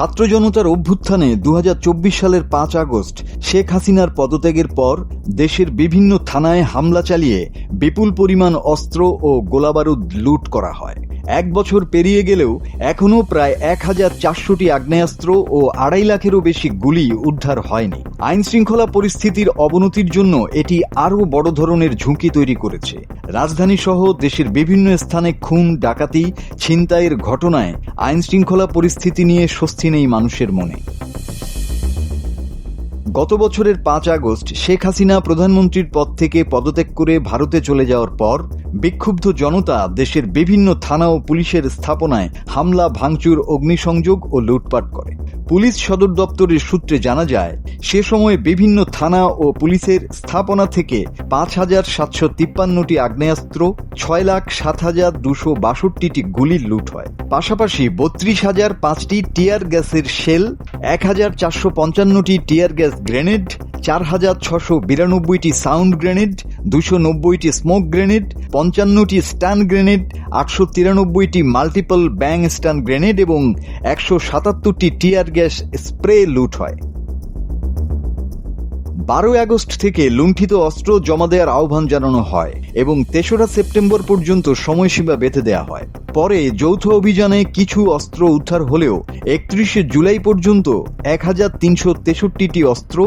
ছাত্র জনতার অভ্যুত্থানে দু হাজার চব্বিশ সালের পাঁচ আগস্ট শেখ হাসিনার পদত্যাগের পর দেশের বিভিন্ন থানায় হামলা চালিয়ে বিপুল পরিমাণ অস্ত্র ও গোলাবারুদ লুট করা হয়। এক বছর পেরিয়ে গেলেও এখনও প্রায় এক হাজার চারশোটি আগ্নেয়াস্ত্র ও আড়াই লাখেরও বেশি গুলি উদ্ধার হয়নি। আইন শৃঙ্খলা পরিস্থিতির অবনতির জন্য এটি আরও বড় ধরনের ঝুঁকি তৈরি করেছে। রাজধানী সহ দেশের বিভিন্ন স্থানে খুন, ডাকাতি, ছিনতাইয়ের ঘটনায় আইন শৃঙ্খলা পরিস্থিতি নিয়ে স্বস্তি নেই মানুষের মনে। গত বছরের পাঁচ আগস্ট শেখ হাসিনা প্রধানমন্ত্রীর পদ থেকে পদত্যাগ করে ভারতে চলে যাওয়ার পর বিক্ষুব্ধ জনতা দেশের বিভিন্ন থানা ও পুলিশের স্থাপনায় হামলা, ভাঙচুর, অগ্নিসংযোগ ও লুটপাট করে। পুলিশ সদর দপ্তরের সূত্রে জানা যায়, সে সময়ে বিভিন্ন থানা ও পুলিশের স্থাপনা থেকে পাঁচ হাজার সাতশো তিপ্পান্নটি আগ্নেয়াস্ত্র, ছয় লাখ সাত হাজার দুশো বাষট্টিটি গুলির লুট হয়। পাশাপাশি বত্রিশ হাজার পাঁচটি টিয়ার গ্যাসের শেল, এক হাজার চারশো পঞ্চান্নটি টিয়ার গ্যাস গ্রেনেড চার হাজার ছশো বিরানব্বইটি সাউন্ড গ্রেনেড দুশো নব্বইটি স্মোক গ্রেনেড পঞ্চান্নটি স্টান গ্রেনেড আটশো তিরানব্বইটি মাল্টিপল ব্যাং স্টান গ্রেনেড এবং একশো সাতাত্তরটি টিয়ার গ্যাস স্প্রে লুট হয়। বারোই আগস্ট থেকে লুণ্ঠিত অস্ত্র জমা দেওয়ার আহ্বান জানানো হয় এবং তেসরা সেপ্টেম্বর পর্যন্ত সময়সীমা বেঁধে দেওয়া হয়। পরে যৌথ অভিযানে কিছু অস্ত্র উদ্ধার হলেও একত্রিশে জুলাই পর্যন্ত এক হাজার তিনশো তেষট্টিটি অস্ত্র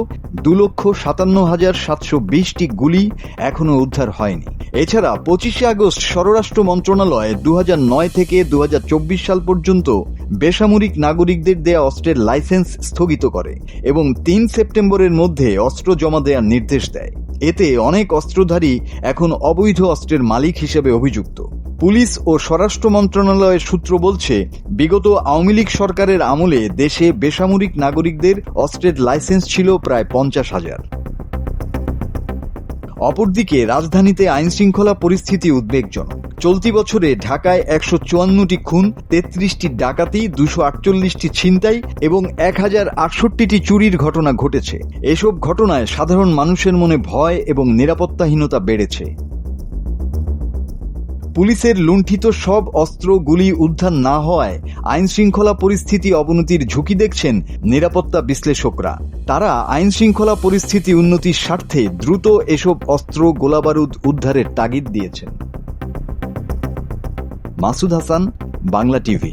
দু লক্ষ সাতান্ন হাজার সাতশো বিশটি গুলি এখনও উদ্ধার হয়নি। এছাড়া পঁচিশে আগস্ট স্বরাষ্ট্র মন্ত্রণালয় দু নয় থেকে দু হাজার চব্বিশ সাল পর্যন্ত বেসামরিক নাগরিকদের দেয়া অস্ত্রের লাইসেন্স স্থগিত করে এবং তিন সেপ্টেম্বরের মধ্যে অস্ত্র জমা দেওয়ার নির্দেশ দেয়। এতে অনেক অস্ত্রধারী এখন অবৈধ অস্ত্রের মালিক হিসেবে অভিযুক্ত। পুলিশ ও স্বরাষ্ট্র মন্ত্রণালয়ের সূত্র বলছে, বিগত আওয়ামী লীগ সরকারের আমলে দেশে বেসামরিক নাগরিকদের অস্ত্রের লাইসেন্স ছিল প্রায় পঞ্চাশ হাজার। অপরদিকে রাজধানীতে আইনশৃঙ্খলা পরিস্থিতি উদ্বেগজনক। চলতি বছরে ঢাকায় একশো চুয়ান্নটি খুন, তেত্রিশটি ডাকাতি, দুশো আটচল্লিশটি ছিনতাই এবং এক হাজার আটষট্টিটি চুরির ঘটনা ঘটেছে। এসব ঘটনায় সাধারণ মানুষের মনে ভয় এবং নিরাপত্তাহীনতা বেড়েছে। পুলিশের লুণ্ঠিত সব অস্ত্র গুলি উদ্ধার না হওয়ায় আইন শৃঙ্খলা পরিস্থিতি অবনতির ঝুঁকি দেখছেন নিরাপত্তা বিশ্লেষকরা। তারা আইন শৃঙ্খলা পরিস্থিতি উন্নতির স্বার্থে দ্রুত এসব অস্ত্র গোলাবারুদ উদ্ধারের তাগিদ দিয়েছেন। মাসুদ হাসান বাংলা টিভি।